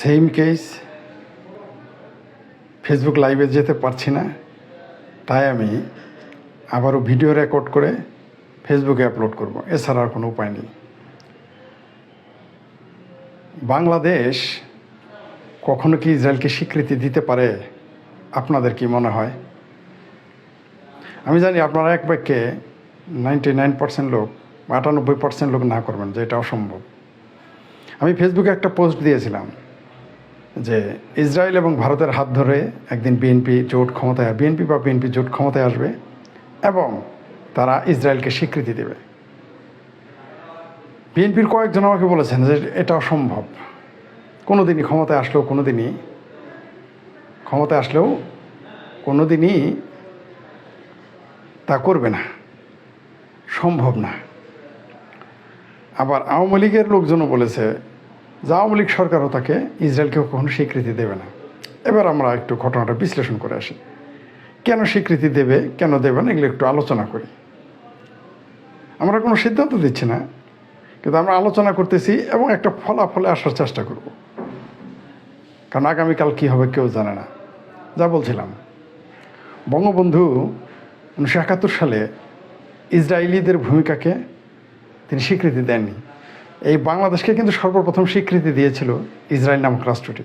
Same case Facebook লাইভে যেতে পারছি না, তাই আমি আবারও ভিডিও রেকর্ড করে ফেসবুকে আপলোড করব। এছাড়া আর কোনো উপায় নেই। বাংলাদেশ কখনো কি ইসরায়েলকে স্বীকৃতি দিতে পারে? আপনাদের কি মনে হয়? আমি জানি আপনারা এক বাক্যে নাইনটি নাইন পার্সেন্ট লোক আটানব্বই পার্সেন্ট লোক না করবেন যে এটা অসম্ভব। আমি ফেসবুকে একটা পোস্ট দিয়েছিলাম। যে ইসরায়েল এবং ভারতের হাত ধরে একদিন বিএনপি জোট ক্ষমতায় বিএনপি বা বিএনপি জোট ক্ষমতায় আসবে এবং তারা ইসরায়েলকে স্বীকৃতি দেবে। বিএনপির কয়েকজন আমাকে বলেছেন যে এটা অসম্ভব। কোনো দিনই ক্ষমতায় আসলেও কোনো দিনই ক্ষমতায় আসলেও কোনো দিনই তা করবে না। সম্ভব না। আবার আওয়ামী লীগের লোকজনও বলেছে আওয়ামী লীগ সরকারও তাকে ইসরায়েলকে কখনো স্বীকৃতি দেবে না। এবার আমরা একটু ঘটনাটা বিশ্লেষণ করে আসি। কেন স্বীকৃতি দেবে, কেন দেবে না, এগুলো একটু আলোচনা করি। আমরা কোনো সিদ্ধান্ত দিচ্ছি না, কিন্তু আমরা আলোচনা করতেছি এবং একটা ফলাফলে আসার চেষ্টা করব। কারণ আগামীকাল কী হবে কেউ জানে না। যা বলছিলাম, বঙ্গবন্ধু উনিশশো একাত্তর সালে ইসরায়েলিদের ভূমিকাকে তিনি স্বীকৃতি দেননি। এই বাংলাদেশকে কিন্তু সর্বপ্রথম স্বীকৃতি দিয়েছিল ইসরায়েল নামক রাষ্ট্রটি।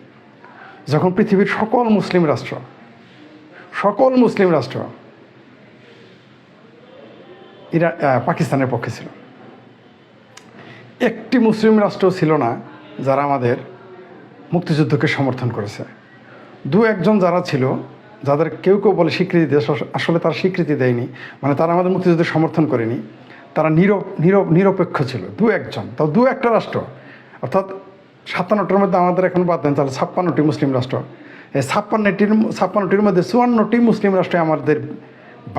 যখন পৃথিবীর সকল মুসলিম রাষ্ট্র, সকল মুসলিম রাষ্ট্র ইরা পাকিস্তানের পক্ষে ছিল। একটি মুসলিম রাষ্ট্র ছিল না যারা আমাদের মুক্তিযুদ্ধকে সমর্থন করেছে। দু একজন যারা ছিল, যাদের কেউ কেউ বলে স্বীকৃতি দিয়ে, আসলে তারা স্বীকৃতি দেয়নি মানে তারা আমাদের মুক্তিযুদ্ধের সমর্থন করেনি। তারা নিরপ নিরপেক্ষ ছিল, দু একজন। তো দু একটা রাষ্ট্র। অর্থাৎ সাতান্নটির মধ্যে আমাদের এখন বাদ দেন, তাহলে ছাপ্পান্নটি মুসলিম রাষ্ট্র। এই ছাপ্পান্নটির ছাপ্পান্নটির মধ্যে চুয়ান্নটি মুসলিম রাষ্ট্রে আমাদের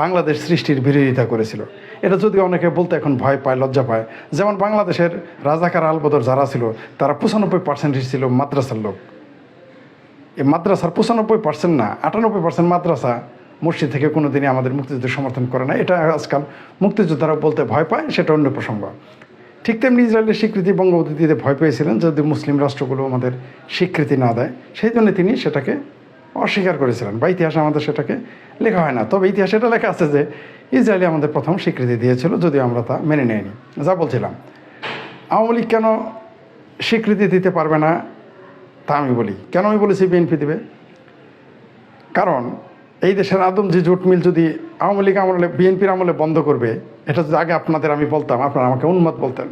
বাংলাদেশ সৃষ্টির বিরোধিতা করেছিল। এটা যদি অনেকে বলতে এখন ভয় পায়, লজ্জা পায়, যেমন বাংলাদেশের রাজাকার আলবদর যারা ছিল, তারা পঁচানব্বই পার্সেন্টই ছিল মাদ্রাসার লোক। এই মাদ্রাসার পঁচানব্বই পার্সেন্ট না, আটানব্বই পার্সেন্ট মাদ্রাসা মসজিদ থেকে কোনো দিনই আমাদের মুক্তিযুদ্ধ সমর্থন করে না। এটা আজকাল মুক্তিযোদ্ধারা বলতে ভয় পায়, সেটা অন্য প্রসঙ্গ। ঠিক তেমনি ইসরায়েলের স্বীকৃতি বঙ্গবন্ধু দিতে ভয় পেয়েছিলেন যদি মুসলিম রাষ্ট্রগুলো আমাদের স্বীকৃতি না দেয়, সেই জন্য তিনি সেটাকে অস্বীকার করেছিলেন। বা ইতিহাসে আমাদের সেটাকে লেখা হয় না। তবে ইতিহাসে এটা লেখা আছে যে ইসরায়েলি আমাদের প্রথম স্বীকৃতি দিয়েছিল, যদিও আমরা তা মেনে নেইনি। যা বলছিলাম। আওয়ামী লীগ কেন স্বীকৃতি দিতে পারবে না, তা আমি বলি। কেন আমি বলেছি বিএনপি দেবে? কারণ এই দেশের আদম যে জোট মিল যদি আওয়ামী লীগ আমলে, বিএনপির আমলে বন্ধ করবে, এটা যদি আগে আপনাদের আমি বলতাম, আপনারা আমাকে উন্মত বলতেন।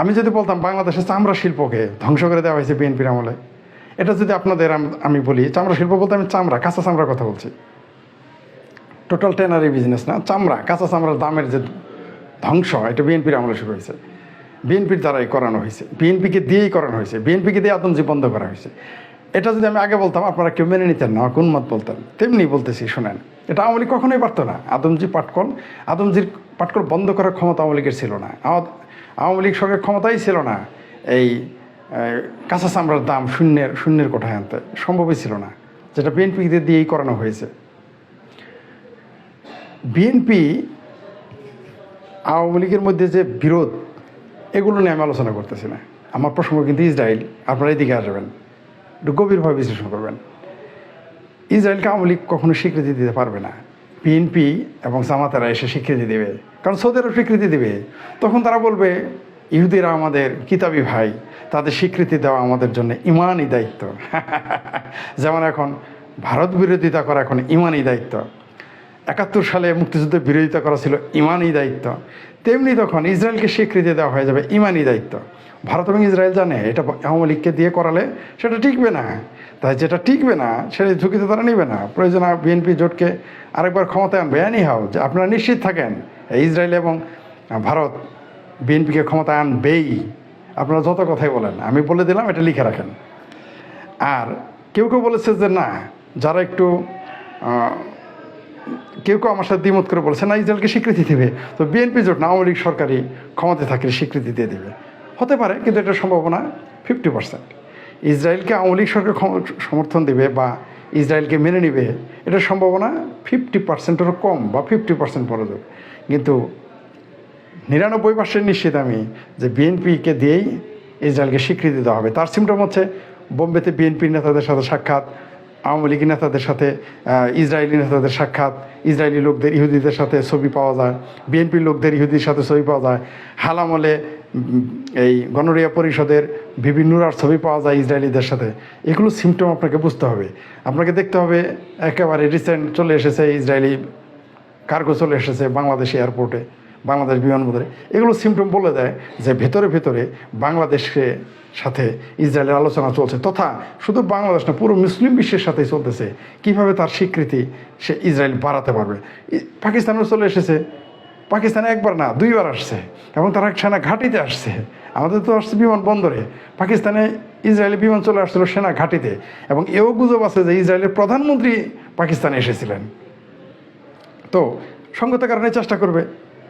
আমি যদি বলতাম বাংলাদেশের চামড়া শিল্পকে ধ্বংস করে দেওয়া হয়েছে বিএনপির আমলে, এটা যদি আপনাদের আমি বলি, চামড়া শিল্প বলতে আমি চামড়া, কাঁচা চামড়ার কথা বলছি। টোটাল টেনারি বিজনেস না, চামড়া, কাঁচা চামড়ার দামের যে ধ্বংস, এটা বিএনপির আমলে শুরু হয়েছে। বিএনপির দ্বারাই করানো হয়েছে, বিএনপিকে দিয়েই করানো হয়েছে, বিএনপিকে দিয়ে আতঙ্কি বন্ধ করা হয়েছে। এটা যদি আমি আগে বলতাম, আপনারা কেউ মেনে নিতেন না, কোন মত বলতেন? তেমনি বলতেছি, শোনেন, এটা আওয়ামী লীগ কখনোই পারতো না। আদমজি পাটকল, আদমজির পাটকল বন্ধ করার ক্ষমতা আওয়ামী লীগের ছিল না। আওয়ামী লীগ সরকারের ক্ষমতাই ছিল না। এই কাঁচা চামড়ার দাম শূন্যের শূন্যের কোঠায় আনতে সম্ভবই ছিল না, যেটা বিএনপিদের দিয়েই করানো হয়েছে। বিএনপি আওয়ামী লীগের মধ্যে যে বিরোধ, এগুলো নিয়ে আমি আলোচনা করতেছি না। আমার প্রসঙ্গ কিন্তু ইসরায়েল আপনারা এদিকে আসবেন। একটু গভীরভাবে বিশ্লেষণ করবেন। ইসরায়েলকে আওয়ামী লীগ কখনো স্বীকৃতি দিতে পারবে না। বিএনপি এবং জামাতারা এসে স্বীকৃতি দেবে। কারণ সৌদি আরব স্বীকৃতি দেবে। তখন তারা বলবে, ইহুদিরা আমাদের কিতাবি ভাই। তাদের স্বীকৃতি দেওয়া আমাদের জন্য ইমানই দায়িত্ব। যেমন এখন ভারত বিরোধিতা করা এখন ইমানই দায়িত্ব। একাত্তর সালে মুক্তিযুদ্ধের বিরোধিতা করা ছিল ইমানই দায়িত্ব। তেমনি তখন ইসরায়েলকে স্বীকৃতি দেওয়া হয়ে যাবে ইমানই দায়িত্ব। ভারত এবং ইসরায়েল জানে এটা আওয়ামী লীগকে দিয়ে করালে সেটা টিকবে না। তাই যেটা টিকবে না, সেটা ঝুঁকিতে তারা নেবে না। প্রয়োজন বিএনপি জোটকে আরেকবার ক্ষমতায় আনবে। এনি হাও যে আপনারা নিশ্চিত থাকেন ইসরায়েল এবং ভারত বিএনপিকে ক্ষমতায় আনবেই। আপনারা যত কথাই বলেন, আমি বলে দিলাম, এটা লিখে রাখেন। আর কেউ কেউ বলেছে যে না, যারা একটু কেউ কেউ আমার সাথে দ্বিমত করে বলছে, না, ইসরায়েলকে স্বীকৃতি দেবে। তো বিএনপি জোট না, আওয়ামী লীগ সরকারি ক্ষমতায় থাকলে স্বীকৃতি দিয়ে দেবে। হতে পারে, কিন্তু এটা সম্ভাবনা ফিফটি পার্সেন্ট ইসরায়েলকে আওয়ামী লীগ সরকার সমর্থন দেবে বা ইসরায়েলকে মেনে নেবে এটার সম্ভাবনা ফিফটি পার্সেন্টেরও কম বা ফিফটি পার্সেন্ট বড় যোগ কিন্তু নিরানব্বই পার্সেন্ট নিশ্চিত আমি যে বিএনপিকে দিয়েই ইসরায়েলকে স্বীকৃতি দেওয়া হবে। তার সিমটম হচ্ছে বোম্বেতে বিএনপির নেতাদের সাথে সাক্ষাৎ আওয়ামী লীগ নেতাদের সাথে ইসরায়েলি নেতাদের সাক্ষাৎ, ইসরায়েলি লোকদের, ইহুদিদের সাথে ছবি পাওয়া যায়, বিএনপির লোকদের ইহুদির সাথে ছবি পাওয়া যায়। হালামলে এই গণরিয়া পরিষদের বিভিন্নরার ছবি পাওয়া যায় ইসরায়েলিদের সাথে। এগুলো সিমটম আপনাকে বুঝতে হবে। আপনাকে দেখতে হবে, একেবারে রিসেন্ট চলে এসেছে ইসরায়েলি কার্গো চলে এসেছে বাংলাদেশ এয়ারপোর্টে বাংলাদেশ বিমানবন্দরে এগুলো সিমটম বলে দেয় যে ভেতরে ভেতরে বাংলাদেশকে সাথে ইসরায়েলের আলোচনা চলছে তথা শুধু বাংলাদেশ না, পুরো মুসলিম বিশ্বের সাথেই চলতেছে। কীভাবে তার স্বীকৃতি সে ইসরায়েল বাড়াতে পারবে? পাকিস্তানও চলে এসেছে। পাকিস্তানে একবার না, দুইবার আসছে এবং তারা সেনা ঘাঁটিতে আসছে। আমাদের তো আসছে বিমানবন্দরে পাকিস্তানে ইসরায়েলি বিমান চলে আসছিল সেনা ঘাঁটিতে এবং এও গুজব আছে যে ইসরায়েলের প্রধানমন্ত্রী পাকিস্তানে এসেছিলেন। তো সঙ্গত কারণে চেষ্টা করবে।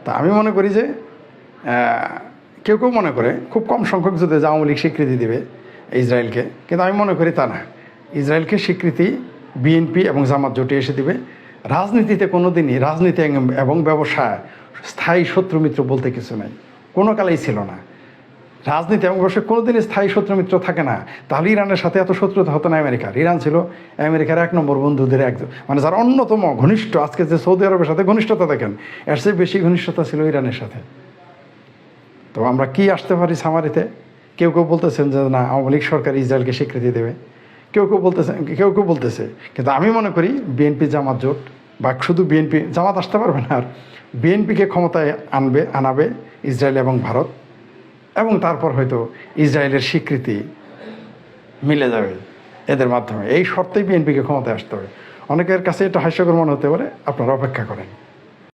তা আমি মনে করি যে কেউ কেউ মনে করে, খুব কম সংখ্যক যদি আওয়ামী লীগ স্বীকৃতি দেবে ইসরায়েলকে, কিন্তু আমি মনে করি তা না। ইসরায়েলকে স্বীকৃতি বিএনপি এবং জামাত জোটে এসে দেবে। রাজনীতিতে কোনো দিনই রাজনীতি এবং ব্যবসা স্থায়ী শত্রু মিত্র বলতে কিছু নাই। কোনো কালেই ছিল না। রাজনীতি এবং ব্যবসায় কোনোদিনই স্থায়ী শত্রু মিত্র থাকে না। তাহলে ইরানের সাথে এত শত্রুতা হতো না আমেরিকার। ইরান ছিল আমেরিকার এক নম্বর বন্ধুদের একজন মানে যার অন্যতম ঘনিষ্ঠ। আজকে যে সৌদি আরবের সাথে ঘনিষ্ঠতা দেখেন, এর চেয়ে বেশি ঘনিষ্ঠতা ছিল ইরানের সাথে। তো আমরা কি আসতে পারি সামারিতে? কেউ কেউ বলতেছেন যে, না, আওয়ামী লীগ সরকার ইসরায়েলকে স্বীকৃতি দেবে। কেউ কেউ বলতেছে কেউ কেউ বলতেছে। কিন্তু আমি মনে করি বিএনপি জামাত জোট বা শুধু বিএনপি জামাত আসতে পারবে না আর। বিএনপিকে ক্ষমতায় আনবে আনাবে ইসরায়েল এবং ভারত। এবং তারপর হয়তো ইসরায়েলের স্বীকৃতি মিলে যাবে এদের মাধ্যমে। এই শর্তেই বিএনপিকে ক্ষমতায় আসতে হবে। অনেকের কাছে এটা হাস্যকর মনে হতে পারে, আপনারা অপেক্ষা করেন।